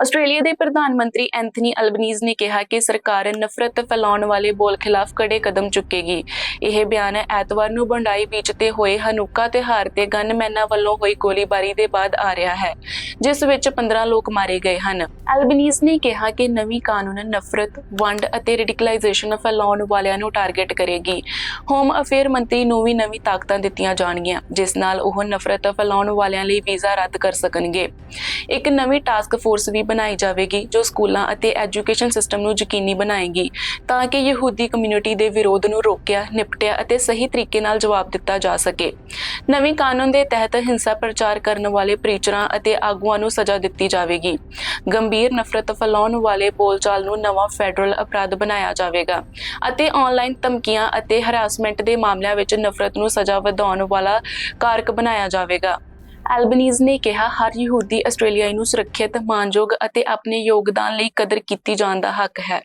Australia ਦੇ ਪ੍ਰਧਾਨ ਮੰਤਰੀ ਐਂਥਨੀ ਅਲਬਨੀਜ਼ ਨੇ ਕਿਹਾ ਕਿ ਸਰਕਾਰ ਨਫ਼ਰਤ ਫੈਲਾਉਣ ਵਾਲੇ ਬੋਲ ਖਿਲਾਫ ਕੜੇ ਕਦਮ ਚੁੱਕੇਗੀ। ਇਹ ਬਿਆਨ ਐਤਵਾਰ ਨੂੰ ਬੰਡਾਈ ਬੀਚ ਤੇ ਹੋਏ ਹਨੂਕਾ ਤਿਉਹਾਰ ਤੇ ਗਨਮੈਨਾਂ ਵੱਲੋਂ ਹੋਈ ਗੋਲੀਬਾਰੀ ਦੇ ਬਾਅਦ ਆ ਰਿਹਾ ਹੈ, ਜਿਸ ਵਿੱਚ 15 ਲੋਕ ਮਾਰੇ ਗਏ ਹਨ। ਅਲਬਨੀਜ਼ ਨੇ ਕਿਹਾ ਕਿ ਨਵੀਂ ਕਾਨੂੰਨ ਨਫ਼ਰਤ, ਵੰਡ ਅਤੇ ਰੈਡੀਕਲਾਈਜੇਸ਼ਨ ਫੈਲਾਉਣ ਵਾਲਿਆਂ ਨੂੰ ਟਾਰਗੇਟ ਕਰੇਗੀ। ਹੋਮ ਅਫੇਅਰ ਮੰਤਰੀ ਨੂੰ ਵੀ ਨਵੀਂ ਤਾਕਤਾਂ ਦਿੱਤੀਆਂ ਜਾਣਗੀਆਂ, ਜਿਸ ਨਾਲ ਉਹ ਨਫ਼ਰਤ ਫੈਲਾਉਣ ਵਾਲਿਆਂ ਲਈ ਵੀਜ਼ਾ ਰੱਦ ਕਰ ਸਕਣਗੇ। ਇੱਕ ਨਵੀਂ ਟਾਸਕ ਫੋਰਸ ਵੀ ਬਣਾਈ ਜਾਵੇਗੀ, ਜੋ ਸਕੂਲਾਂ ਅਤੇ ਐਜੂਕੇਸ਼ਨ ਸਿਸਟਮ ਨੂੰ ਯਕੀਨੀ ਬਣਾਏਗੀ, ਤਾਂ ਕਿ ਯਹੂਦੀ ਕਮਿਊਨਿਟੀ ਦੇ ਵਿਰੋਧ ਨੂੰ ਰੋਕਿਆ, ਨਿਪਟਿਆ ਅਤੇ ਸਹੀ ਤਰੀਕੇ ਨਾਲ ਜਵਾਬ ਦਿੱਤਾ ਜਾ ਸਕੇ। ਨਵੇਂ ਕਾਨੂੰਨ ਦੇ ਤਹਿਤ ਹਿੰਸਾ ਪ੍ਰਚਾਰ ਕਰਨ ਵਾਲੇ ਪ੍ਰੀਚਰਾਂ ਅਤੇ ਆਗੂਆਂ ਨੂੰ ਸਜ਼ਾ ਦਿੱਤੀ ਜਾਵੇਗੀ। ਗੰਭੀਰ ਨਫ਼ਰਤ ਫੈਲਾਉਣ ਵਾਲੇ ਬੋਲਚਾਲ ਨੂੰ ਨਵਾਂ ਫੈਡਰਲ ਅਪਰਾਧ ਬਣਾਇਆ ਜਾਵੇਗਾ ਅਤੇ ਆਨਲਾਈਨ ਧਮਕੀਆਂ ਅਤੇ ਹਰਾਸਮੈਂਟ ਦੇ ਮਾਮਲਿਆਂ ਵਿੱਚ ਨਫ਼ਰਤ ਨੂੰ ਸਜ਼ਾ ਵਧਾਉਣ ਵਾਲਾ ਕਾਰਕ ਬਣਾਇਆ ਜਾਵੇਗਾ। ਐਲਬਨੀਜ਼ ਨੇ ਕਿਹਾ, ਹਰ ਯਹੂਦੀ ਆਸਟ੍ਰੇਲੀਆਈ ਨੂੰ ਸੁਰੱਖਿਅਤ, ਮਾਨਯੋਗ ਅਤੇ ਆਪਣੇ ਯੋਗਦਾਨ ਲਈ ਕਦਰ ਕੀਤੀ ਜਾਣ ਦਾ ਹੱਕ ਹੈ।